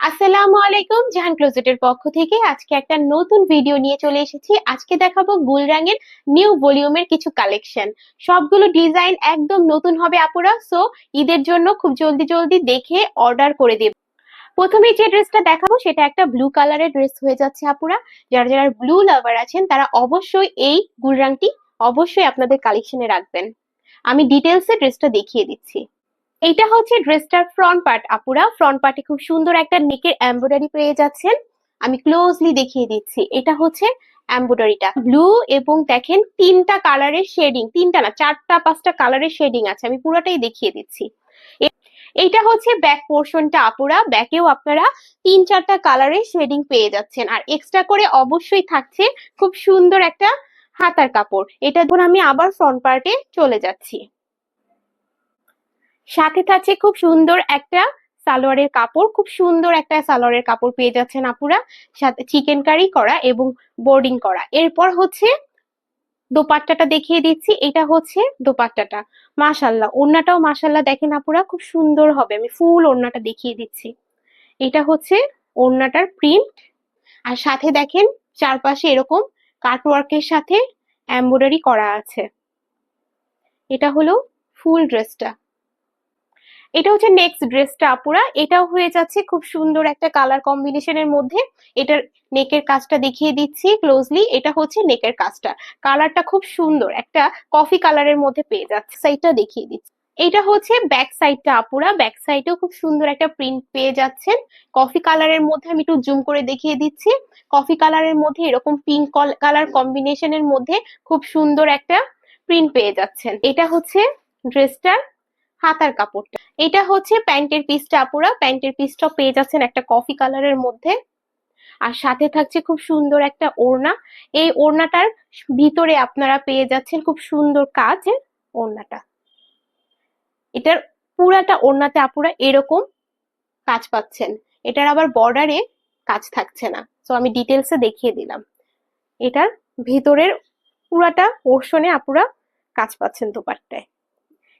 আসসালামু আলাইকুম, জাহান ক্লোজেটের পক্ষ থেকে আজকে একটা নতুন ভিডিও নিয়ে চলে এসেছি। আজকে দেখাবো গুল রঙের নিউ ভলিউমের কিছু কালেকশন সবগুলো ডিজাইন একদম নতুন হবে আপুরা সো ঈদের জন্য খুব জলদি জলদি দেখে অর্ডার করে দেব। প্রথমে যে ড্রেসটা দেখাবো, সেটা একটা ব্লু কালারের ড্রেস হয়ে যাচ্ছে আপুরা। যারা যারা ব্লু লাভার আছেন, তারা অবশ্যই এই গুল রঙটি অবশ্যই আপনাদের কালেকশনে রাখবেন। আমি ডিটেলসে ড্রেসটা দেখিয়ে দিচ্ছি। এইটা হচ্ছে ড্রেসটার ফ্রন্ট পার্ট আপুরা। ফ্রন্ট পার্টে খুব সুন্দর একটা নেকের এমব্রয়ডারি পেয়ে যাচ্ছেন। আমি ক্লোজলি দেখিয়ে দিচ্ছি। এটা হচ্ছে এমব্রয়ডারিটা ব্লু এবং দেখেন তিনটা কালারের শেডিং তিনটা না, চারটা, পাঁচটা কালারের শেডিং আছে। আমি পুরোটাই দেখিয়ে দিচ্ছি। এইটা হচ্ছে ব্যাক পোর্শনটা আপুরা। ব্যাকেও আপনারা তিন, চারটা কালারের শেডিং পেয়ে যাচ্ছেন। আর এক্সট্রা করে অবশ্যই থাকছে খুব সুন্দর একটা হাতার কাপড়। এটা ধরুন আমি আবার ফ্রন্ট পার্টে চলে যাচ্ছি। সাথে থাকছে খুব সুন্দর একটা সালোয়ারের কাপড়, খুব সুন্দর একটা সালোয়ারের কাপড় পেয়ে যাচ্ছেন আপুরা। সাথে চিকেন কারি করা এবং বোর্ডিং করা। এরপর হচ্ছে দোপাট্টাটা দেখিয়ে দিচ্ছি। এটা হচ্ছে দোপাট্টাটা। মাশাল্লাহ, ওড়নাটাও মাশাল্লাহ। দেখেন আপুরা, খুব সুন্দর হবে। আমি ফুল ওড়নাটা দেখিয়ে দিচ্ছি। এটা হচ্ছে ওড়নাটার প্রিন্ট আর সাথে দেখেন, চারপাশে এরকম কাটওয়ার্কের সাথে এমব্রয়ডারি করা আছে। এটা হলো ফুল ড্রেসটা এটা হচ্ছে নেক্সট ড্রেসটা আপুরা। এটাও হয়ে যাচ্ছে খুব সুন্দর একটা কালার কম্বিনেশনের মধ্যে। এটার নেকের কাজটা দেখিয়ে দিচ্ছি ক্লোজলি এটা হচ্ছে নেকের কাজটা। কালারটা খুব সুন্দর। একটা কফি কালারের মধ্যে পেয়ে যাচ্ছে। সাইডটা দেখিয়ে দিচ্ছি। এটা হচ্ছে ব্যাক সাইডটা আপুরা। ব্যাক সাইডেও খুব সুন্দর একটা প্রিন্ট পেয়ে যাচ্ছেন। কফি কালারের মধ্যে আমি একটু জুম করে দেখিয়ে দিচ্ছি। কফি কালারের মধ্যে এরকম পিঙ্ক কালার কম্বিনেশনের মধ্যে খুব সুন্দর একটা প্রিন্ট পেয়ে যাচ্ছেন। এটা হচ্ছে ড্রেসটার হাতার কাপড়টা। এটা হচ্ছে প্যান্টের পিসটা, আপুরা। প্যান্টের পিসটা পেয়ে যাচ্ছেন একটা কফি কালারের মধ্যে। আর সাথে থাকছে খুব সুন্দর একটা ওড়না। এই ওড়নাটার ভিতরে আপনারা পেয়ে যাচ্ছেন খুব সুন্দর কাজ ওড়নাটা। এটার পুরাটা ওড়নাতে আপুরা এরকম কাজ পাচ্ছেন। এটার আবার বর্ডারে কাজ থাকছে না। তো আমি ডিটেলসে দেখিয়ে দিলাম। এটার ভিতরের পুরাটা পোর্শনে আপুরা কাজ পাচ্ছেন দোপাট্টায়।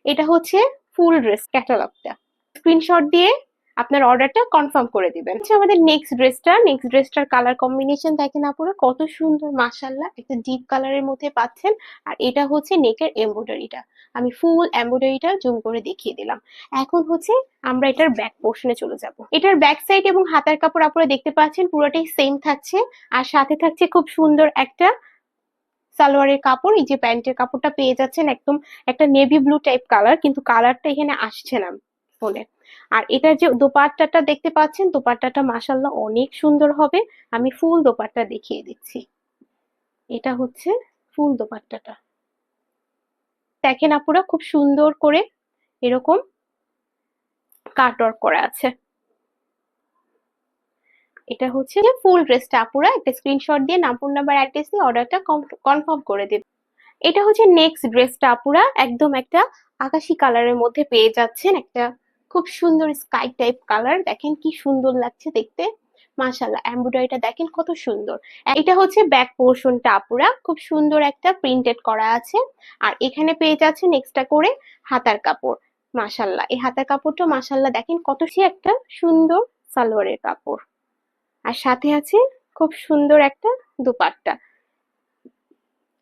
এটা হচ্ছে ফুল ড্রেস ক্যাটালগটা স্ক্রিনশট দিয়ে আপনার অর্ডারটা কনফার্ম করে দিবেন। হচ্ছে আমাদের নেক্সট ড্রেসটা নেক্সট ড্রেসটার কালার কম্বিনেশন দেখেন আপনারা কত সুন্দর মাশাল্লাহ একটা ডিপ কালারের মধ্যে পাচ্ছেন। আর এটা হচ্ছে নেকের এমব্রয়ডারিটা আমি ফুল এমব্রয়ডারিটা জুম করে দেখিয়ে দিলাম। এখন হচ্ছে আমরা এটার ব্যাক পোর্শনে চলে যাব। এটার ব্যাক সাইড এবং হাতার কাপড় আপনারা দেখতে পাচ্ছেন, পুরোটাই সেম থাকছে। আর সাথে থাকছে খুব সুন্দর একটা সালোয়ারের কাপড়, এই যে প্যান্টের কাপড়টা পেয়ে যাচ্ছেন একদম একটা নেভি ব্লু টাইপ কালার কিন্তু কালারটা এখানে আসছে না ফোনে আর এটার যে দোপাট্টাটা দেখতে পাচ্ছেন, দোপাট্টাটা মাসাল্লাহ অনেক সুন্দর হবে। আমি ফুল দোপাট্টা দেখিয়ে দিচ্ছি। এটা হচ্ছে ফুল দোপাট্টাটা। দেখেন আপুরা, খুব সুন্দর করে এরকম কাটওয়ার্ক করা আছে। এটা হচ্ছে যে ফুল ড্রেসটা আপুরা একটা স্ক্রিনশট দিয়ে নাম ফোন নাম্বার অ্যাড্রেস দিয়ে অর্ডারটা কনফার্ম করে দেবে। এটা হচ্ছে নেক্সট ড্রেসটা আপুরা। একদম একটা আকাশি কালারের মধ্যে পেয়ে যাচ্ছেন। একটা খুব সুন্দর স্কাই টাইপ কালার দেখেন কি সুন্দর লাগছে দেখতে। মাশাল্লাহ এমব্রয়ডারিটা দেখেন কত সুন্দর। এটা হচ্ছে ব্যাক পোর্শনটা আপুরা। খুব সুন্দর একটা প্রিন্টেড করা আছে। আর এখানে পেয়ে যাচ্ছেন এক্সট্রা করে হাতার কাপড়। মাশাল্লাহ এই হাতার কাপড়টা মাশাল্লাহ দেখেন কত সে একটা সুন্দর সালোয়ারের কাপড়। আর সাথে আছে খুব সুন্দর একটা দোপাট্টা।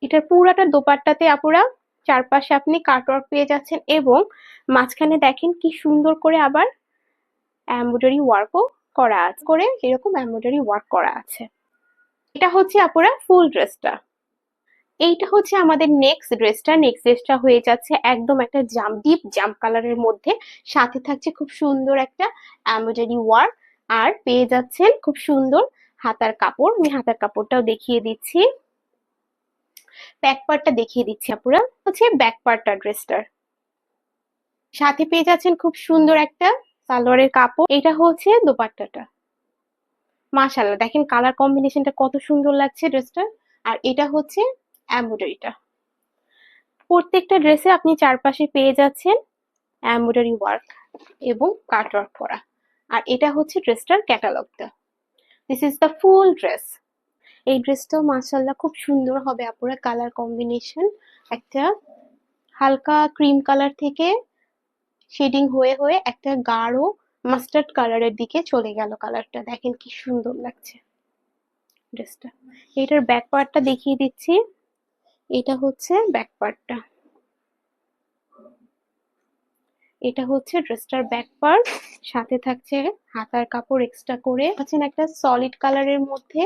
এটার পুরাটা দোপাট্টাতে আপুরা চারপাশে আপনি কাটওয়ার্ক পেয়ে যাচ্ছেন এবং মাঝখানে দেখেন কি সুন্দর করে আবার এমব্রয়ডারি ওয়ার্কও করা আছে, করে এরকম এমব্রয়ডারি ওয়ার্ক করা আছে। এটা হচ্ছে আপুরা ফুল ড্রেসটা এইটা হচ্ছে আমাদের নেক্সট ড্রেসটা নেক্সট ড্রেসটা হয়ে যাচ্ছে একদম একটা জাম ডিপ জাম কালারের মধ্যে। সাথে থাকছে খুব সুন্দর একটা এমব্রয়ডারি ওয়ার্ক আর পেয়ে যাচ্ছেন খুব সুন্দর হাতার কাপড়। আমি হাতার কাপড়টাও দেখিয়ে দিচ্ছি। ব্যাক পার্টটা দেখিয়ে দিচ্ছি আপুরা। হচ্ছে ব্যাক পার্টটা ড্রেসটার। সাথে পেয়ে যাচ্ছেন খুব সুন্দর একটা সালোয়ারের কাপড়। এটা হচ্ছে দোপাট্টাটা। মাশাল্লাহ দেখেন কালার কম্বিনেশনটা কত সুন্দর লাগছে ড্রেসটা। আর এটা হচ্ছে এমব্রয়ডারিটা। প্রত্যেকটা ড্রেসে আপনি চারপাশে পেয়ে যাচ্ছেন এমব্রয়ডারি ওয়ার্ক এবং কাট ওয়ার্ক করা। আর এটা হচ্ছে ড্রেসটার ক্যাটালগটা। This is the full dress এই ড্রেসটাও মাশাল্লাহ খুব সুন্দর হবে আপুরা, কালার কম্বিনেশন। একটা হালকা ক্রিম কালার থেকে শেডিং হয়ে হয়ে একটা গাঢ় মাস্টার্ড কালারের দিকে চলে গেল কালারটা। দেখেন কি সুন্দর লাগছে ড্রেসটা। এটার ব্যাক পার্টটা দেখিয়ে দিচ্ছি। এটা হচ্ছে ব্যাক পার্টটা এটা হচ্ছে ড্রেসটার ব্যাক পার্ট সাথে থাকছে হাতার কাপড় এক্সট্রা করে। আছেন একটা সলিড কালারের মধ্যে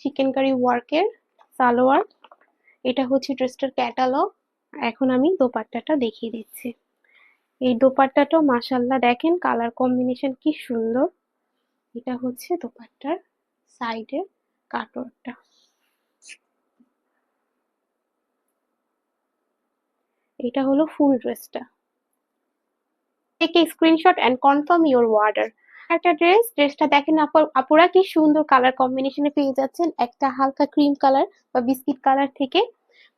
চিকেন কারি ওয়ার্কের সালোয়ার। এটা হচ্ছে ড্রেসটার ক্যাটালগ এখন আমি দোপাট্টাটা দেখিয়ে দিচ্ছি। এই দোপাট্টাটাও মাসাল্লাহ দেখেন কালার কম্বিনেশন কি সুন্দর। এটা হচ্ছে দোপাট্টার সাইডে কাটওয়ার্কটা এটা হলো ফুল ড্রেসটা take a screenshot and confirm your order একটা ড্রেস ড্রেসটা দেখেন আপু- আপুরা কি সুন্দর কালার কম্বিনেশনে পেয়ে যাচ্ছেন। একটা হালকা ক্রিম কালার বা বিস্কিট কালার থেকে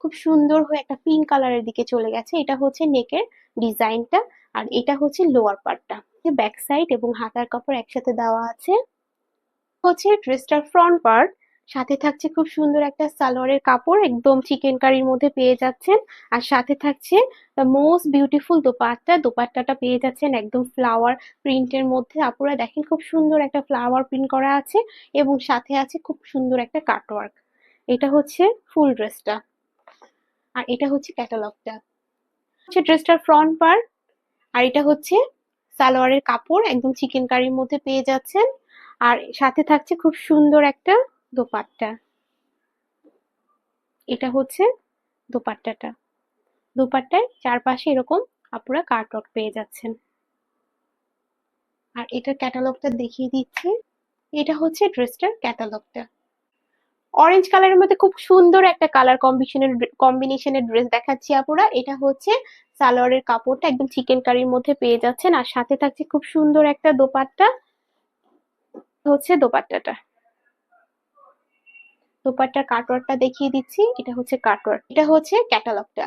খুব সুন্দর হয়ে একটা পিঙ্ক কালারের দিকে চলে গেছে। এটা হচ্ছে নেকের ডিজাইনটা আর এটা হচ্ছে লোয়ার পার্টটা ব্যাক সাইড এবং হাতার কাপড় একসাথে দেওয়া আছে। হচ্ছে ড্রেসটার ফ্রন্ট পার্ট সাথে থাকছে খুব সুন্দর একটা সালোয়ারের কাপড়, একদম চিকেন কারির মধ্যে পেয়ে যাচ্ছেন। আর সাথে থাকছে দ্য মোস্ট বিউটিফুল দোপাট্টা। দোপাট্টাটা পেয়ে যাচ্ছেন একদম ফ্লাওয়ার প্রিন্টের মধ্যে। আপুরা দেখেন খুব সুন্দর একটা ফ্লাওয়ার প্রিন্ট করা আছে এবং সাথে আছে খুব সুন্দর একটা কাটওয়ার্ক এটা হচ্ছে ফুল ড্রেসটা। আর এটা হচ্ছে ক্যাটালগটা হচ্ছে ড্রেসটার ফ্রন্ট পার্ট আর এটা হচ্ছে সালোয়ারের কাপড়, একদম চিকেন কারির মধ্যে পেয়ে যাচ্ছেন। আর সাথে থাকছে খুব সুন্দর একটা দোপাট্টা। এটা হচ্ছে দোপাট্টাটা। দোপাট্টায় চারপাশে এরকম আপুরা কাটওয়ার্ক পেয়ে যাচ্ছেন। আর এটার ক্যাটালগটা দেখিয়ে দিচ্ছি। এটা হচ্ছে ড্রেসটার ক্যাটালগটা। অরেঞ্জ কালারের মধ্যে খুব সুন্দর একটা কালার কম্বিনেশনের কম্বিনেশনের ড্রেস দেখাচ্ছি আপুরা। এটা হচ্ছে সালোয়ারের কাপড়টা একদম চিকেন কারির মধ্যে পেয়ে যাচ্ছেন। আর সাথে থাকছে খুব সুন্দর একটা দোপাট্টা। হচ্ছে দোপাট্টাটা। দোপাট্টার কাটওয়ার্কটা দেখিয়ে দিচ্ছি। এটা হচ্ছে কাটওয়ার্ক এটা হচ্ছে ক্যাটালগটা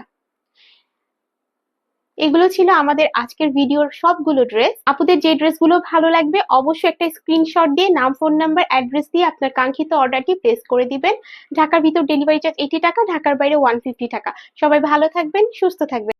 এগুলো ছিল আমাদের আজকের ভিডিওর সবগুলো ড্রেস আপুদের যে ড্রেসগুলো ভালো লাগবে, অবশ্যই একটা স্ক্রিনশট দিয়ে নাম ফোন নাম্বার অ্যাড্রেস দিয়ে আপনার কাঙ্ক্ষিত অর্ডারটি প্লেস করে দিবেন। ঢাকার ভিতর ডেলিভারি চার্জ এইটি টাকা, ঢাকার বাইরে ওয়ান ফিফটি টাকা। সবাই ভালো থাকবেন, সুস্থ থাকবেন।